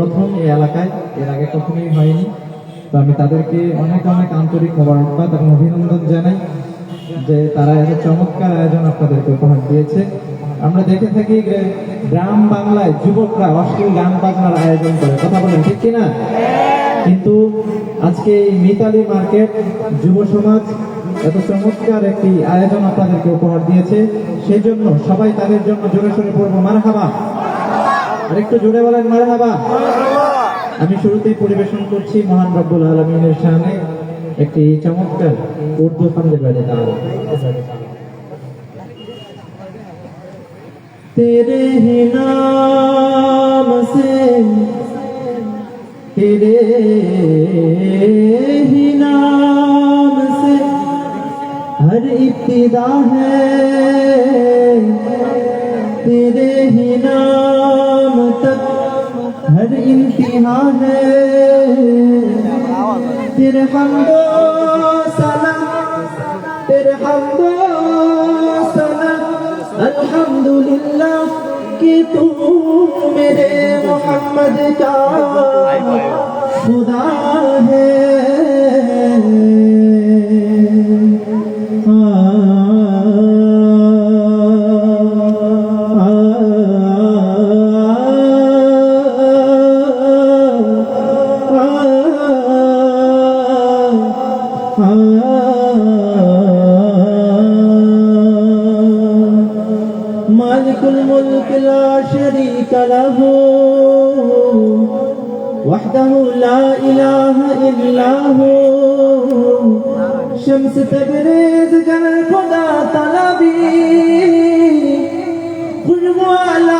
প্রথম এই এলাকায়, এর আগে কখনোই হয়নি। তো আমি তাদেরকে অনেক অনেক আন্তরিক মোবারকবাদ এবং অভিনন্দন জানাই যে তারা এত চমৎকার আয়োজন আপনাদেরকে উপহার দিয়েছে। আমরা দেখে থাকি যে গ্রাম বাংলায় যুবকরা অশ্লীল গান বাজনার আয়োজন করে। কথা বলেন, ঠিক কিনা? কিন্তু আজকে এই মিতালি মার্কেট যুব সমাজ এত চমৎকার একটি আয়োজন আপনাদেরকে উপহার দিয়েছে। সেই জন্য সবাই তাদের জন্য জোরে সোরে পড়ব। মার আরেকটু জোরে বলেন মারে হাবা আমি শুরুতেই পরিবেশন করছি মহান রব্বুল আলমিনের সামনে একটি চমৎকার উর্দু ফান্ডের বাজে তেরে হি নাম সে, তেরে হি নাম সে। হর ইবতিদা হ্যায় شمس تبریز گر خدا طلبی قلب والا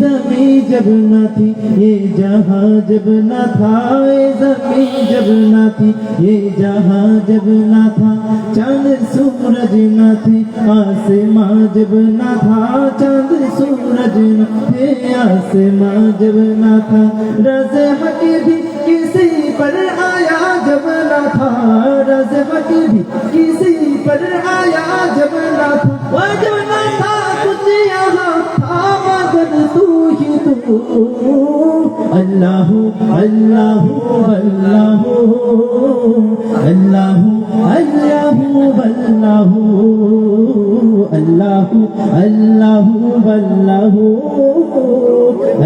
जमी जब न थी, ये जहाँ जब न था, ये जमी जब न थी, ये जहाँ जब न था, चाँद सूरज न थे, आसमां जब न था, चाँद सूरज न थे, आसमां जब न था, रज हक भी किसी पर आया जब न था, रज हक भी किसी पर आया আল্লাহ আল্লাহ আল্লাহ আল্লাহ আল্লাহ আল্লাহ আল্লাহ আল্লাহ আল্লাহ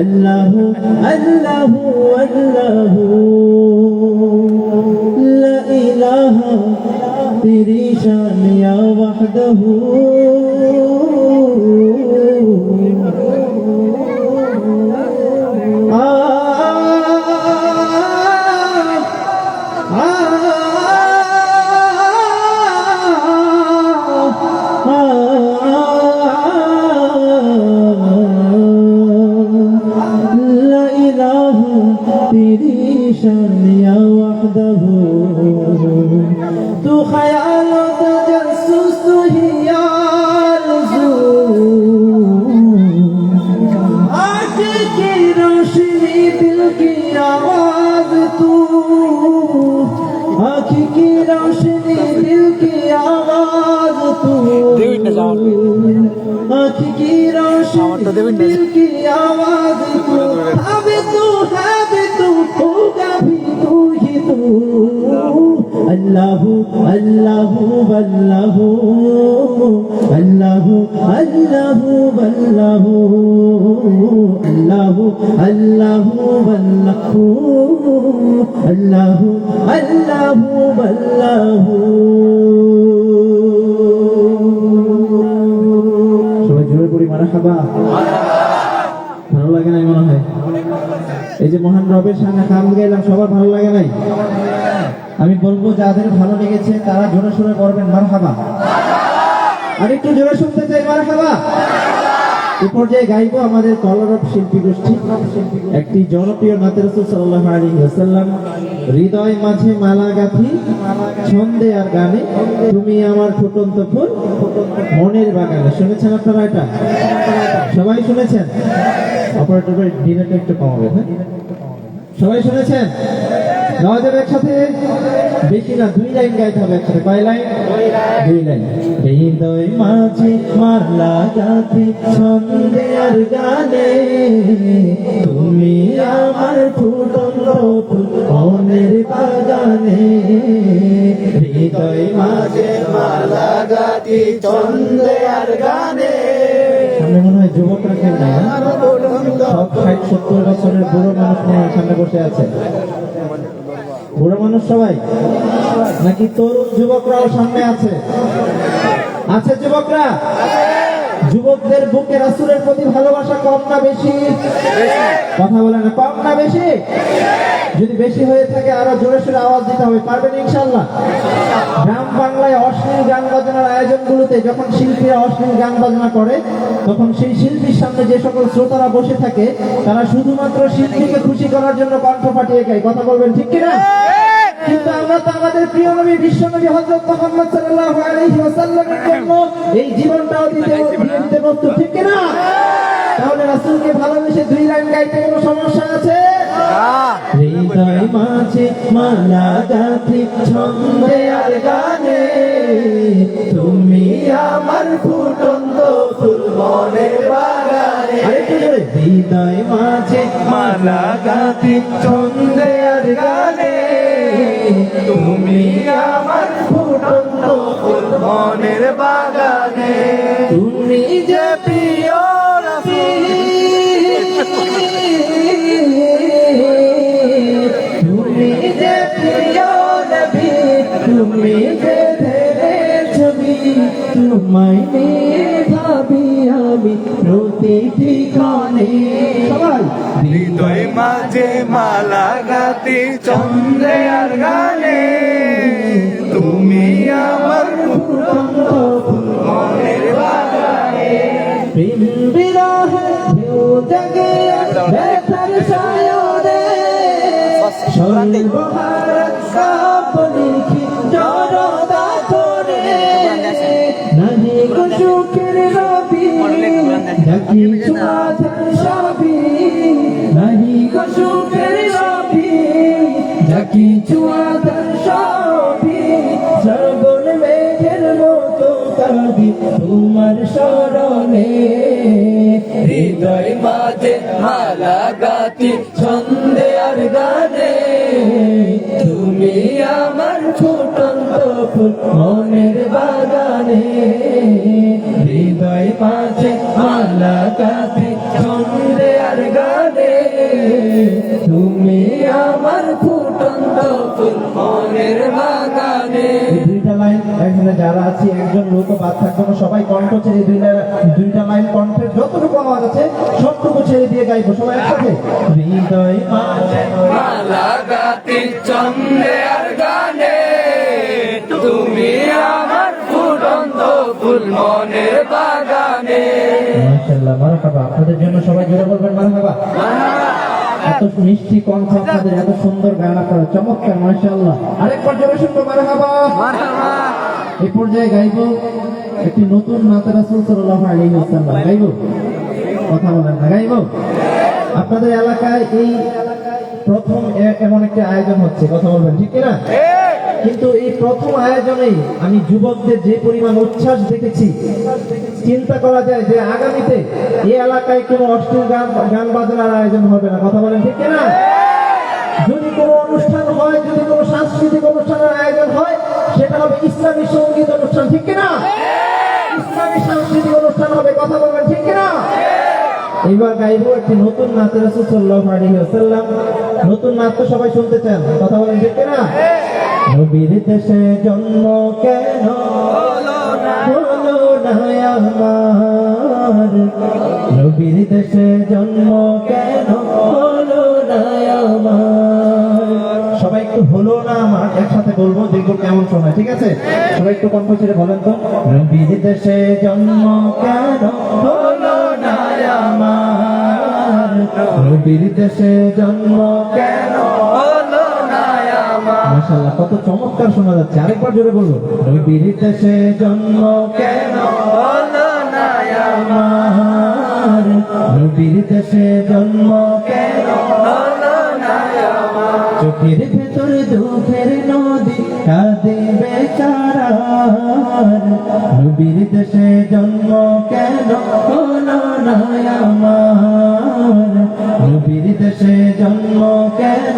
আল্লাহ আল্লাহ আল্লাহ لا إله تريشان يا وحده হা আল্লাহু আল্লাহু আল্লাহু আল্লাহু আল্লাহু সবাই জোরে পড়ি মারহাবা। ভালো লাগে নাই মনে হয়? এই যে মহান রবের সামনে কাম গেলাম সবার ভালো লাগে নাই? আমি বলব, যাদের ভালো লেগেছে, তারা জোরে সোরে করবেন মারহাবা। আরেকটু জোরে শুনতে চাই, মারহাবা। এ পর্যায়ে গাইব আমাদের কলরব শিল্পী গোষ্ঠী। একটি জনপ্রিয় নাতে রসুল সাল্লাহ আলী ওসাল্লাম হৃদয় মাঝে মালা গাথি ছন্দে আর গানে। তুমি আমার ফুটন্ত ফুল, মনের বাগানে। শুনেছেন আপনারা এটা? সবাই শুনেছেন? অপারেটর ডিরেক্ট একটু কমাবে হ্যাঁ? সবাই শুনেছেন? গাওয়া যাবে একসাথে? বেশি না, দুই লাইন গাইতে হবে একসাথে। কয় লাইন? দুই লাইন। হৃদয় মাঝে মালা গাথি ছন্দে আর গানে। তুমি আমার ফুটন্ত বাগানে। হৃদয় মাঝে মালা গাথি ছন্দে আর গানে। হয় হ্যাঁ? সত্তর বছরের বুড়ো সামনে বসে আছে। বুড়ো মানুষ সবাই? নাকি তরুণ যুবকরাও সামনে আছে? আছে যুবকরা? যুবকদের বুকে রাসুলের প্রতি ভালোবাসা কম না বেশি? কথা বলে না, কম না বেশি? যদি বেশি হয়ে থাকে, আরও জোরে সোরে আওয়াজ দিতে হবে, পারবেন ইনশাল্লাহ গ্রাম বাংলায় অশ্লীল গান বাজনার আয়োজনগুলোতে যখন শিল্পীরা অশ্লীল গান বাজনা করে, তখন সেই শিল্পীর সামনে যে সকল শ্রোতারা বসে থাকে, তারা শুধুমাত্র শিল্পীকে খুশি করার জন্য কণ্ঠ ফাটিয়ে গায় কথা বলবেন ঠিক কিনা? কিন্তু আমরা তো আমাদের প্রিয় নবী বিশ্ব নবী হযরত মুহাম্মদ সাল্লাল্লাহু আলাইহি ওয়াসাল্লামের জন্য এই জীবনটাও দিতে দিতে প্রস্তুত ঠিক কিনা? তাহলে রাসূলকে ভালোবেসে দুই লাইন গাইতে কোনো সমস্যা আছে? হৃদয় মাঝে মালা গাথি ছন্দে আর গানে। তুমি আমার ফুটন্ত ফুল মনের বাগানে হৃদয় মাঝে মালা গাথি ছন্দে আর গানে। তুমি আমার ফুটন্ত ফুল মনের বাগানে। তুমি যে প্রিয় তুমি যে প্রিয় নবী তুমি যে ধের ছবি তোমায় নিয়ে আমি প্রতিটি ক্ষণে সবাই। হৃদয় মাঝে মালা গাতি চন্দ্রে আর গানে। তুমি আমার ফুটন্ত ফুল মনের নাকি সুমাধার সবই নাহি গো সুখের সবই মেঘের মতো কাঁদি তোমার স্মরণে হৃদয় মাঝে মালা গাতি ছন্দে আর গানে তুমি আমার ফুটন্ত মনের বাগানে। হৃদয় পাঁচে মালা কাছে চন্দ্রে আর গানে। তুমি আমার ফুটন্ত মনের বাগানে। লাইন এখানে যারা আছি, একজন লোক বাদ থাকবে না সবাই কণ্ঠ ছেড়ে দুইটা দুইটা লাইন কণ্ঠের যতটুকু আওয়াজ আছে, সবটুকু ছেড়ে দিয়ে গাইবো সবাই একসাথে। তুমি আমার বাগানে। মারহাবা আপনাদের জন্য সবাই জোরে বলবেন মারহাবা এত মিষ্টি কণ্ঠ আপনাদের এত সুন্দর গান আপনারা চমৎকার মার্শাল্লাহ আরেক পর্যায়ে শুনব মারহাবা। এই পর্যায়ে গাইবো একটি নতুন মাতা রাসুল সাল্লাহ আলী ইসলাম গাইব? কথা বলেন না গাইব? আপনাদের এলাকায় এই প্রথম এমন একটা আয়োজন হচ্ছে কথা বলবেন ঠিক কিনা? কিন্তু এই প্রথম আয়োজনেই আমি যুবকদের যে পরিমাণ উচ্ছ্বাস দেখেছি, চিন্তা করা যায় যে আগামীতে এই এলাকায় কোনো অশ্লীল গান গান বাজনার আয়োজন হবে না। কথা বলেন ঠিক না যদি কোনো অনুষ্ঠান হয়, যদি কোনো সাংস্কৃতিক অনুষ্ঠানের আয়োজন হয়, সেটা হবে ইসলামী সংগীত অনুষ্ঠান, ঠিক কিনা? ইসলামী সাংস্কৃতিক অনুষ্ঠান হবে, কথা বলবেন ঠিক কিনা? এইবার গাইবো একটি নতুন নাচ রাসূল আলাইহি ওয়াসাল্লাম। নতুন নাচ তো সবাই শুনতে চান, কথা বলেন ঠিক কিনা? নবীর জন্ম কেন? হলো না আমার। নবীর দেশে জন্ম কেন? হলো না আমার। সবাই একটু হলো না আমার, একসাথে বলব, দেখব কেমন শোনায় ঠিক আছে? সবাই একটু কণ্ঠ ছেড়ে বলেন তো। নবীর দেশে জন্ম কেন? হলো না নবীর দেশে জন্ম কেন? আমার মাশাআল্লাহ, কত চমৎকার শোনা যাচ্ছে। আরেকবার জোরে বলব নবীর দেশে জন্ম কেন হলো না আমার নবীর দেশে জন্ম কেন হলো না আমার চোখের ভেতর দুঃখের নদী কাঁদে বেচারার। নবীর দেশে জন্ম কেন হলো না আমার নবীর দেশে জন্ম কেন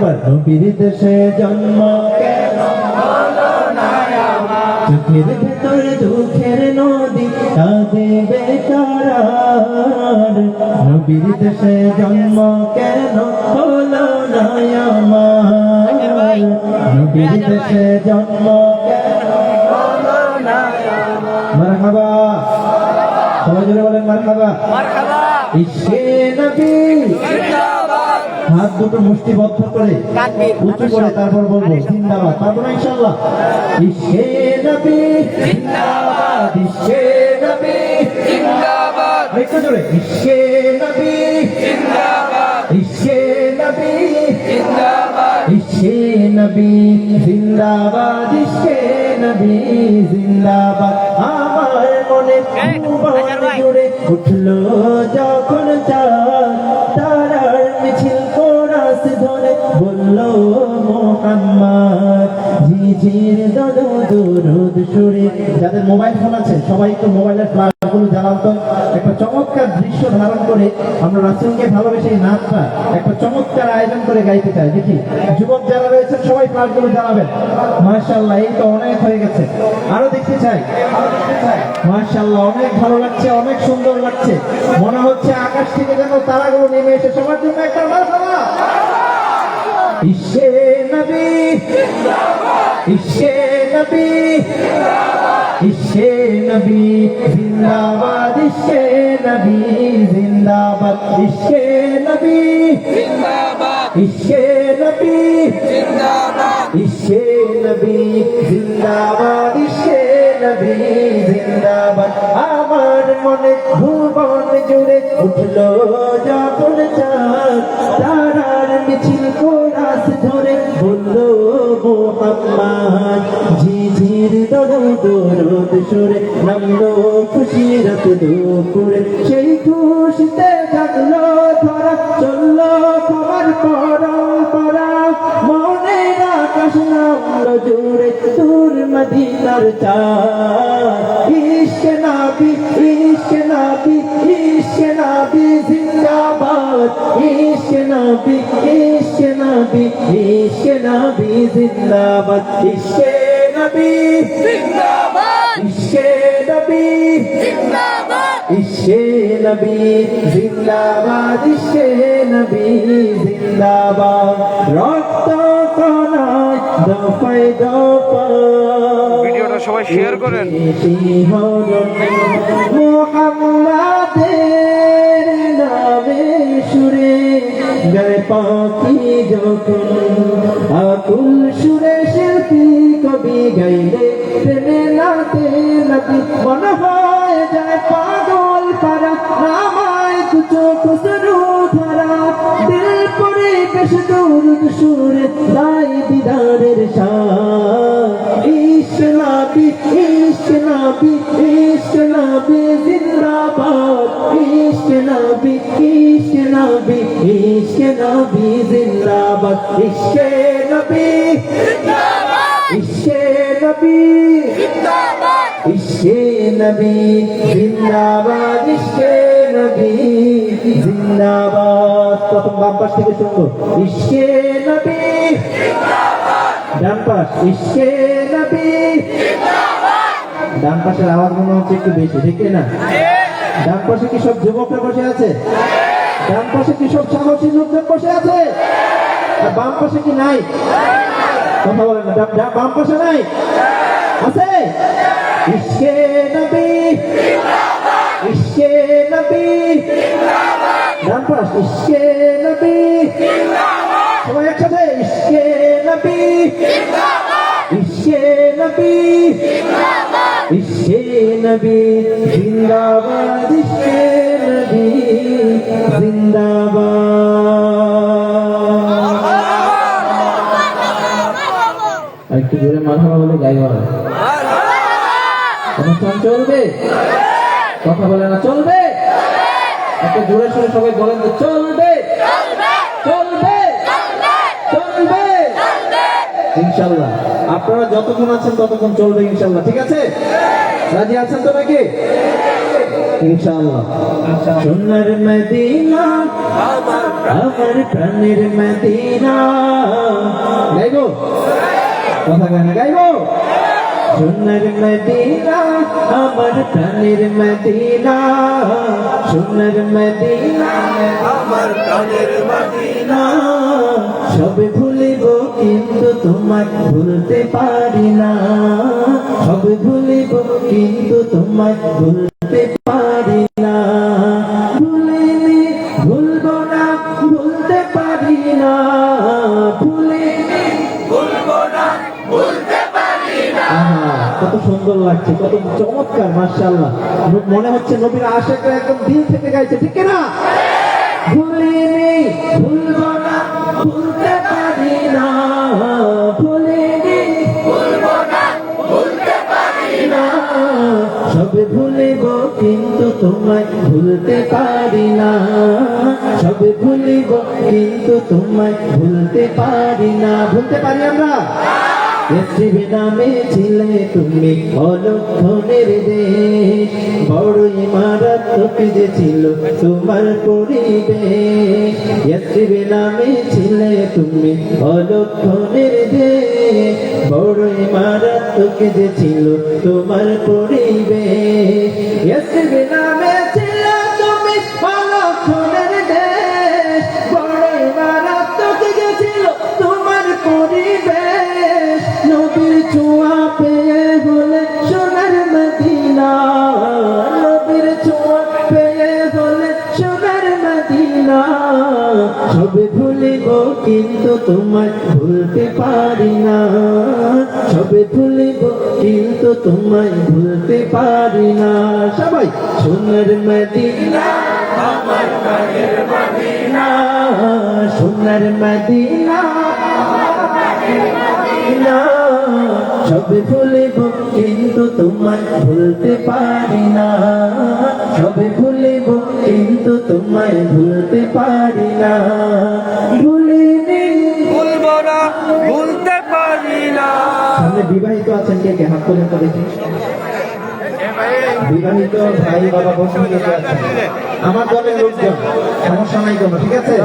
আরেকবার নবীর দেশে জন্ম। চোখের ভেতর দুঃখের নদী কাঁদে বেকারার নবীর দেশে জন্ম কেন হলো না আমার? নবীর দেশে জন্ম কেন হলো না মারহাবা। সবাই জোরে বলেন মারহাবা। মারহাবা। ইসকে নবী। হাত দুটো মুষ্টিবদ্ধ করে উঁচু করে তারপর বলব জিন্দাবাদ। পারব না ইনশাল্লাহ নবী জিন্দাবাদ। ইসকে নবী জিন্দাবাদ। আরেকটু জোরে। ইসকে নবী জিন্দাবাদ। ইসকে নবী জিন্দাবাদ। ইসকে নবী জিন্দাবাদ। ইসকে নবী জিন্দাবাদ। আমার মনে জুড়ে উঠল সুরে। যাদের মোবাইল ফোন আছে, সবাই একটু মোবাইলের ফ্ল্যাশগুলো জ্বালান তো। একটা চমৎকার দৃশ্য ধারণ করে আমরা রাসুলকে ভালোবেসে নাচটা একটা চমৎকার আয়োজন করে গাইতে চাই। দেখি, যুবক যারা রয়েছেন, সবাই ফ্ল্যাশগুলো জ্বালাবেন। মার্শাল্লাহ এই তো অনেক হয়ে গেছে। আরও দেখতে চাই। মার্শাল্লাহ অনেক ভালো লাগছে, অনেক সুন্দর লাগছে। মনে হচ্ছে আকাশ থেকে যেন তারাগুলো নেমে এসে সবার জন্য একটা মারহাবা ইসে নবী। ইসে নবী ইসে নবী, জিন্দাবাদ, ইসে নবী, জিন্দাবাদ, ইসে নবী জিন্দাবাদ ইসে নবী জিন্দাবাদ ইসে নবী, জিন্দাবাদ, ইসে আমার মনে ভুবন জুড়ে উঠল যখন তারার মিছিল কোরাস ধরে বলল, মোহাম্মদ, ঝিঝির দরদ দরদ সুরে নামলো, খুশি রাত দুপুরে। সেই খুশিতে জাগলো, ধরা চলল খবর মনে নামলো জুড়ে দূর মদিনার চাঁদ ইশক নাবি ইশক নাবি ইশক নাবি জিন্দাবাদ ইশক নাবি ইশক নাবি ইশক নাবি জিন্দাবাদ ইশক নবী জিন্দাবাদ ইশক নবী জিন্দাবাদ ইশকে নবী জিন্দাবাদ ইশকে নবী জিন্দাবাদ রক্ত কণায় দফায় দফা ভিডিওটা সবাই শেয়ার করেন। মোহাম্মদের নামে সুরে গায়ে পাখি যখন আকুল সুরে শিল্পী কবি গাইলে প্রেমে নাতে নাতে মনে হয় বেশ দৌড় সুরে তাই দিদারের নাবি ইশক নাবি জিন্দাবাদ নাবি ইশক নাবি জিন্দাবাদ ইশক নবী ইশক নবী ইশকে নবী জিন্দাবাদ ইশকে নবী জিন্দাবাদ প্রথম বাম পাশ থেকে শুনব ইশকে নবী। ডান ইশকে নবী। আওয়াজ মনে হচ্ছে একটু বেশি, ঠিক না? পাশে কি সব যুবকরা বসে আছে? ডান পাশে কি সব সাহসী লোকজন বসে আছে? বাম পাশে কি নাই? কথা বলেন না বাম পাশে নাই? আছে? ইসকে ইসকে ডান পাশ ইসকে নবী। সবাই একসাথে, ইসকে নবী। ইসকে নবী। ইসকে নবী। জিন্দাবাদ, ইসকে নবী। জিন্দাবাদ। একটু জোরে মারহাবা বলে গাইবা অনুষ্ঠান চলবে? কথা বলে না, চলবে? একটু জোরে সরে সবাই বলেন তো চলবে। চলবে। চলবে। ইনশাল্লাহ। আপনারা যতক্ষণ আছেন ততক্ষণ চলবে ইনশাল্লাহ। ঠিক আছে? রাজি আছেন তো নাকি? ইনশাল্লাহ। সোনার মদিনা আমার প্রাণের মদিনা। গাইবো? কথা গানা গাইবো? সোনার মদিনা, আমার প্রাণের মদিনা। সোনার মদিনা, আমার প্রাণের মদিনা। সব ভুলিব কিন্তু তোমার ভুলতে পারি না। সব ভুলিব কিন্তু তোমার ভুলতে মনে হচ্ছে নবীর আশেকরা একদম দিল থেকে গাইছে, ঠিক না, ভুলতে পারি না। কিন্তু তোমায় ভুলতে পারি না। সব ভুলিব, কিন্তু তোমায় ভুলতে পারি না। ভুলতে পারি আমরা? পৃথিবী নামে ছিলে তুমি অলক্ষণের দেশ। বড় ইমারত যে ছিল তোমার পরিবেশ। পৃথিবী নামে ছিলে তুমি অলক্ষণের দেশ। বড় ইমারত যে ছিল তোমার পরিবেশ। পৃথিবী নামে কিন্তু তোমায় ভুলতে পারি না। সব ভুলিব কিন্তু তোমায় ভুলতে পারি না। সবাই, সোনার মদিনা সোনার মদিনা সব ভুলিব কিন্তু তোমায় ভুলতে পারি না। সব ভুলিব কিন্তু তোমায় ভুলতে পারি না। সামনে বিবাহিত আছেন কে কে? হাত তোলেন দেখি বিবাহিত ভাই, বাবা বসে কে কে আছেন? আমার দলের লোকজন, সমস্যা নাই কোনো, ঠিক আছে?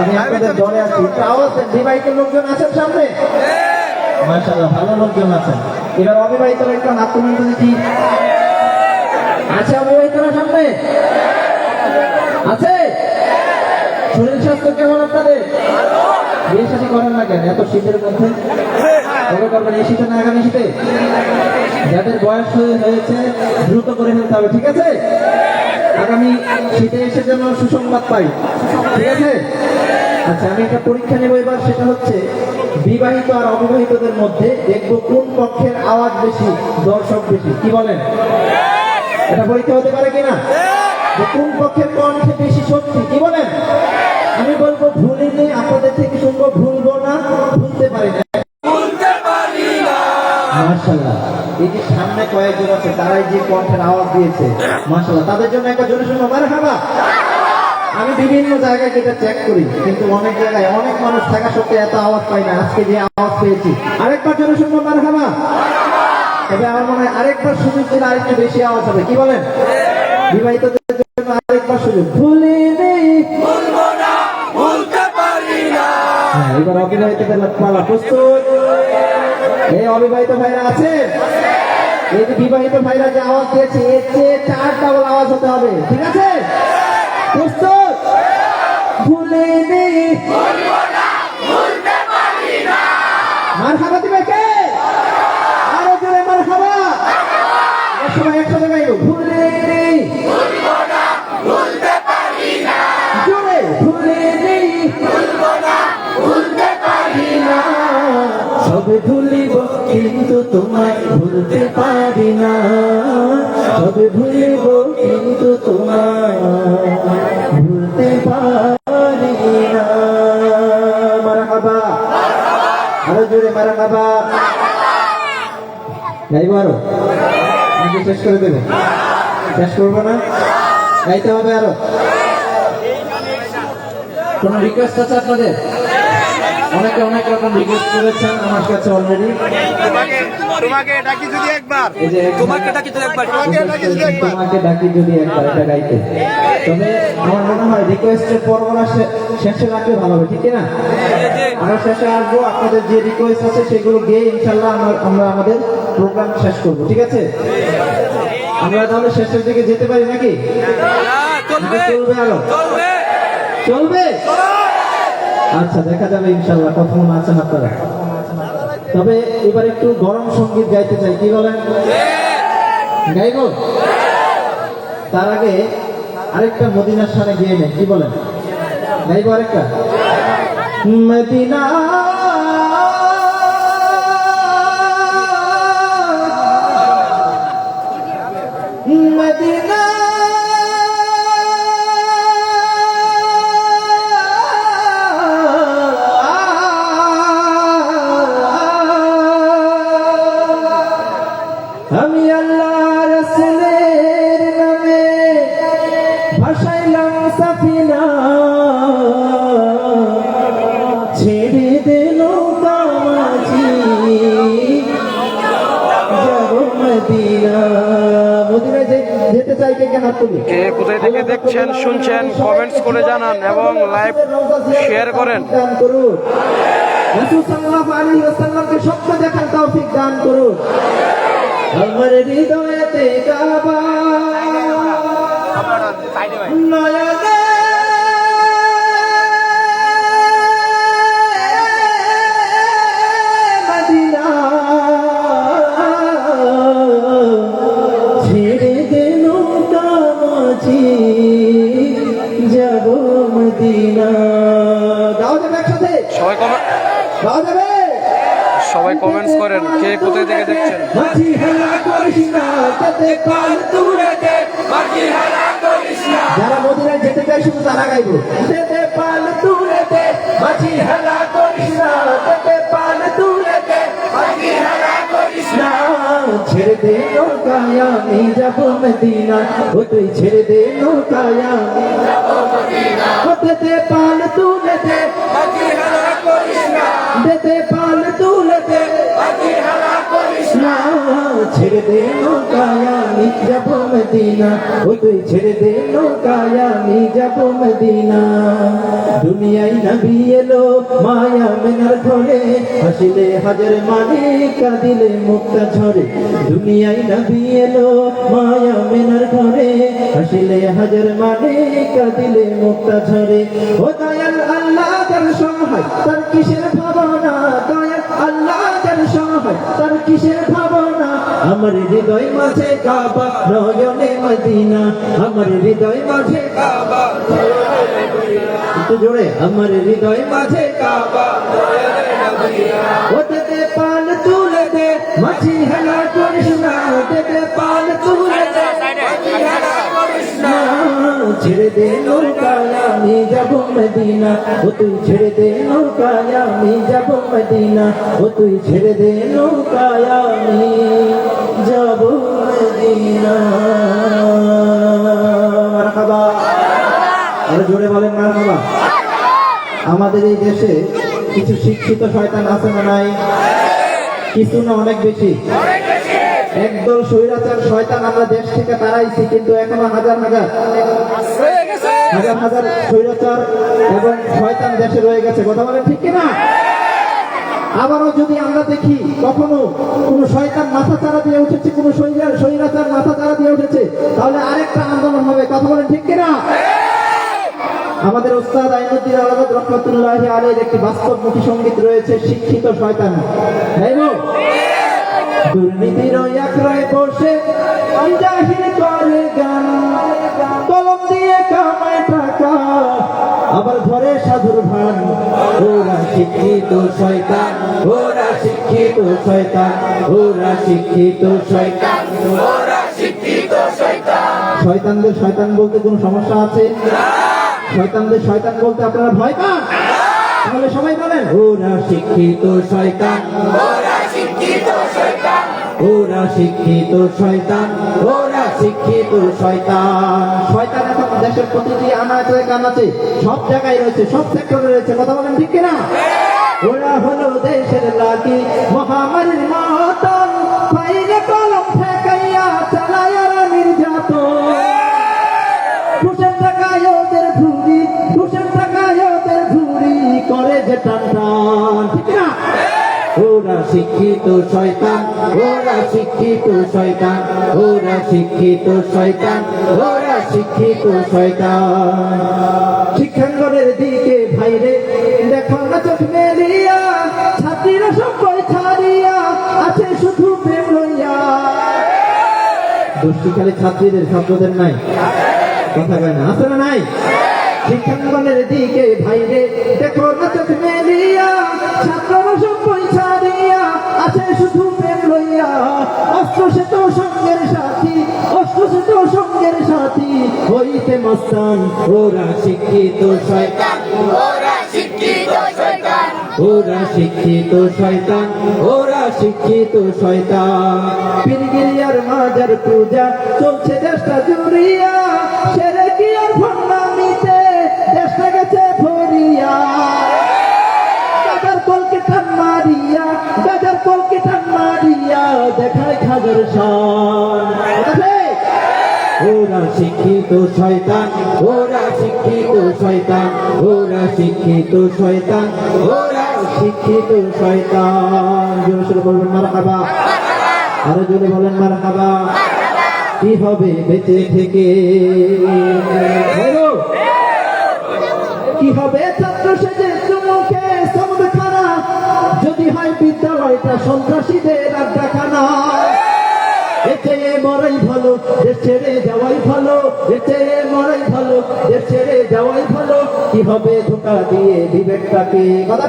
আমি আপনাদের দলে আছি। তাও আছেন, বিবাহিত লোকজন আছেন সামনে? মাশাআল্লাহ, ভালো লোকজন আছেন। এবার অবিবাহিতরা লোকজন, হাত তুলুন তো দেখি আছে অবিবাহিতরা সামনে? আছে? শরীর স্বাস্থ্য কেমন আপনাদের? বিয়ে শাদী করেন না কেন? এত শীতের মধ্যে? কবে করবেন এই শীতে না আগামী শীতে? যাদের বয়স হয়েছে, দ্রুত করে ফেলতে হবে, ঠিক আছে? আগামী শীতে এসে যেন সুসংবাদ পাই, ঠিক আছে? আচ্ছা আমি একটা পরীক্ষা নেব এবার, সেটা হচ্ছে বিবাহিত আর অবিবাহিতদের মধ্যে দেখব কোন পক্ষের আওয়াজ বেশি, দর্শক বেশি, কি বলেন? এটা পরীক্ষা হতে পারে কিনা? কোন পক্ষের কণ্ঠে বেশি শক্তি, কি বলেন? কয়েকজন আছে, তারাই যে কণ্ঠের আওয়াজ দিয়েছে। মার্শাল্লাহ তাদের জন্য একটা জোরে শুনব মারে খাবা। আমি বিভিন্ন জায়গায় যেটা চেক করি, কিন্তু অনেক জায়গায় অনেক মানুষ থাকা সত্ত্বেও এত আওয়াজ পাই না। আজকে যে আওয়াজ পেয়েছি, আরেকবার জোরে শুনব মারে খাবা। তবে আমার মনে হয় আরেকবার সুযোগ দিলে আরেকটু বেশি আওয়াজ হবে। কি বলেন? বিবাহিতদের জন্য আরেকবার সুযোগ। ভুলে নেই। ভুলতে পারি না হ্যাঁ এবার অবিবাহিতদের পালা প্রস্তুত। এই অবিবাহিত ভাইরা আছে? এই বিবাহিত ভাইরা যে আওয়াজ দিয়েছে, এর চেয়ে চার ডাবল আওয়াজ হতে হবে। ঠিক আছে? প্রস্তুত? ভুলে নেই মার খাবা দিবে কে? আরও জোরে মার খাবা সবাই একসাথে গাইব। ভুলে নেই জোরে। নেই সবে কিন্তু তোমায় ভুলতে না সবে ভুলিব কিন্তু তোমায়, ভুলতে পারি না। মারা খাবা আরও জোরে মারা খাবা গাইব আরও নাকি শেষ করে দেবে। শেষ করব না? গাইতে হবে আরও। কোন রিকোয়েস্ট আছে আপনাদের? অনেকে অনেক রকম রিকোয়েস্ট করেছেন আমার কাছে অলরেডি তোমাকে তোমাকে ডাকি যদি একবার। তোমাকে ডাকি যদি একবার। তোমাকে ডাকি যদি একবার। তোমাকে ডাকি যদি একবার এটা গাইতে। তবে আমার মনে হয় রিকোয়েস্টের পর্বটা শে- শেষে রাখলে ভালো হবে ঠিক না? আমরা শেষে আসব আপনাদের যে রিকোয়েস্ট আছে সেগুলো গিয়ে ইনশাল্লাহ আমরা- আমরা আমাদের প্রোগ্রাম শেষ করব ঠিক আছে? আমরা তাহলে শেষের দিকে যেতে পারি নাকি? চলবে। চলবে আরও। চলবে। চলবে? আচ্ছা দেখা যাবে ইনশাল্লাহ কখন আছেন আপনারা? তবে এবার একটু গরম সংগীত গাইতে চাই, কি বলেন? গাইব? তার আগে আরেকটা মদিনার সামনে গিয়ে নেই, কি বলেন? গাইব আরেকটা? মদিনা কে কোথায় থেকে দেখছেন শুনছেন কমেন্টস করে জানান এবং লাইভ শেয়ার করেন। আমার হৃদয়তে স্বপ্ন দেখার তৌফিক দান করুন আমার হৃদয়েতে কাবা কোথায় থেকে দেখছেন? মাঝি হেলা করিস যারা মদিনায় যেতে চাই শুধু তারা গাইব। মাঝি মাঝি ছেড়ে দে নৌকায়, আমি যাব মদিনা। ছেড়ে দে নৌকায়, আমি যাব মদিনা। হতে পাল তুলে দে দেতে পাল তুলে ছেড়ে দে নৌকায়, আমি মদিনা। ও তুই ছেড়ে দে নৌকায়, আমি মদিনা। দুনিয়ায় নবী এলো মায়া মেনার ঘরে হাসিলে হাজার মানে কাঁদিলে মুক্তা ঝরে। দুনিয়ায় নবী এলো মায়া মেনার ঘরে হাসিলে হাজার মানে কাঁদিলে মুক্তা ঝরে। ও দয়াল আল্লাহ, তার সহায়, তার কিসের ভাবনা? দয়াল আল্লাহ তার কিসের ভাবনা? আমার হৃদয় মাঝে কাবা, নয়নে মদিনা। আমার হৃদয় মাঝে কাবা একটু আমার হৃদয় মাঝে কাবা ওতে পাল তুলে দে মাঝি হেলা করিস না পাল তুলে ছেড়ে দে নৌকায়, আমি যাব মদিনা। ও তুই ছেড়ে দে নৌকায়, আমি যাব মদিনা। ও তুই ছেড়ে দে নৌকায়, আমি যাব মদিনা। জোরে বলেন মারহাবা। আমাদের এই দেশে কিছু শিক্ষিত শয়তান আছে না নাই? কিছু না, অনেক বেশি। একদল স্বৈরাচার শয়তান আমরা দেশ থেকে তাড়াইছি কিন্তু এখনও হাজার হাজার হাজার হাজার স্বৈরাচার এবং শয়তান দেশে রয়ে গেছে। কথা বলেন ঠিক কিনা? আবারও যদি আমরা দেখি কখনো কোনো শয়তান মাথা চারা দিয়ে উঠেছে কোনো শরীরাচার মাথা চারা দিয়ে উঠেছে তাহলে আরেকটা আন্দোলন হবে। কথা বলেন ঠিক কিনা? আমাদের ওস্তাদ আইনুদ্দিন আলাদ রহমতুল্লাহ আলের একটি বাস্তবমুখী সংগীত রয়েছে শিক্ষিত শয়তান। তাই না? দুর্নীতির আখড়ায় বসে জাহির করে গান। কলম দিয়ে কামায় টাকা আবার ধরে সাধুর ভান। ওরা শিক্ষিত শয়তান ওরা শিক্ষিত শয়তান ওরা শিক্ষিত শয়তান। ওরা শিক্ষিত শয়তান। শয়তানদের শয়তান বলতে কোনো সমস্যা আছে? শয়তানদের শয়তান বলতে আপনারা ভয় পান? তাহলে সবাই বলেন ওরা শিক্ষিত শয়তান ওরা শিক্ষিত শয়তান ওরা শিক্ষিত শয়তান। শয়তান এখন দেশের প্রতিটি আনাচে কানাচে সব জায়গায় রয়েছে সব সেক্টরে রয়েছে। কথা বলেন ঠিক কিনা? ওরা হলো দেশের লাগি মহামারীর মতন শিক্ষিত শয়তান ওরা শিক্ষিত শয়তান ওরা শিক্ষিত শয়তান ওরা শিক্ষিত শয়তান। শিক্ষাঙ্গনের দিকে ভাইরে দেখো না চোখ মেলিয়া ছাত্রীরা সব ছাড়িয়া আছে শুধু প্রেম লইয়া। দুষ্টি খালি ছাত্রীদের ছাত্রদের নাই? কথা কয় না আছে না নাই? শিক্ষাঙ্গনের দিকে ভাইরে দেখো না চোখ মেলিয়া ছাত্ররা হইতে মস্তান। ওরা শিক্ষিত শয়তান। ওরা শিক্ষিত শয়তান। ওরা শিক্ষিত শয়তান। ওরা শিক্ষিত শয়তান। পীরগিরিয়ার মাজার পূজা চলছে দেশটা জুড়িয়া। সেরে কি আর ভণ্ডামিতে দেশটা গেছে ভরিয়া। গাজার কলকে টান মারিয়া গাজার কলকে টান মারিয়া দেখায় খাজার ঠিক? ওরা শিক্ষিত শয়তান, ওরা শিক্ষিত শয়তান, ওরা শিক্ষিত শয়তান, ওরা শিক্ষিত শয়তান। জোরে জোরে বলেন কি হবে বেঁচে থেকে। কি হবে ছাত্র সেজে যদি হয় বিদ্যালয়টা সন্ত্রাসীদের আড্ডাখানা। চেয়ে মরাই ভালো দেশ ছেড়ে যাওয়াই ভালো এর চেয়ে মরাই ভালো দেশ ছেড়ে যাওয়াই ভালো। কি হবে ধোকা দিয়ে বিবেকটাকে কথা?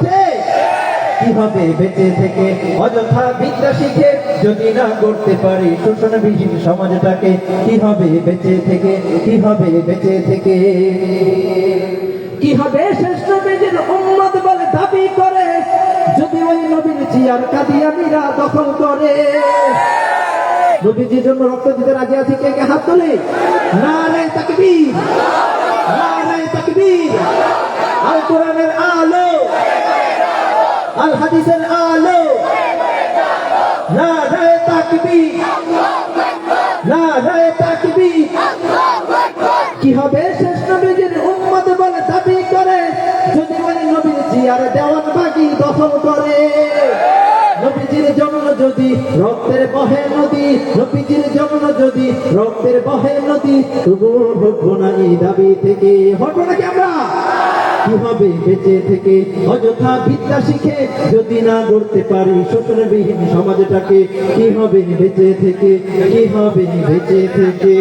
কীভাবে বেঁচে থেকে অযথা বিদ্যা শিখে? যদি না করতে পারি শোষণবিহীন সমাজটাকে কীভাবে বেঁচে থেকে? কীভাবে বেঁচে থেকে? কি হবে শেষ নবীজির উম্মত বলে দাবি করে? যদি ওই নবীর জিয়ার কাদিয়ানিরা দখল করে নবীজির জন্য রক্ত দিতে রাজি আছে? কে কে? হাত তোলে। নারে তাকবীর। নারে তাকবীর। আল কোরআনের আলো। আল হাদিসের আলো। নারে তাকবীর। রক্তের বহে নদী নবীজির জন্ম যদি রক্তের বহে নদী, তবুও হব না দাবি থেকে। হব নাকি আমরা? কীভাবে বেঁচে থেকে? অযথা বিদ্যা শিখে যদি না গড়তে পারি শোষণবিহীন সমাজটাকে, কি হবে বেঁচে থেকে? কি হবে বেঁচে থেকে?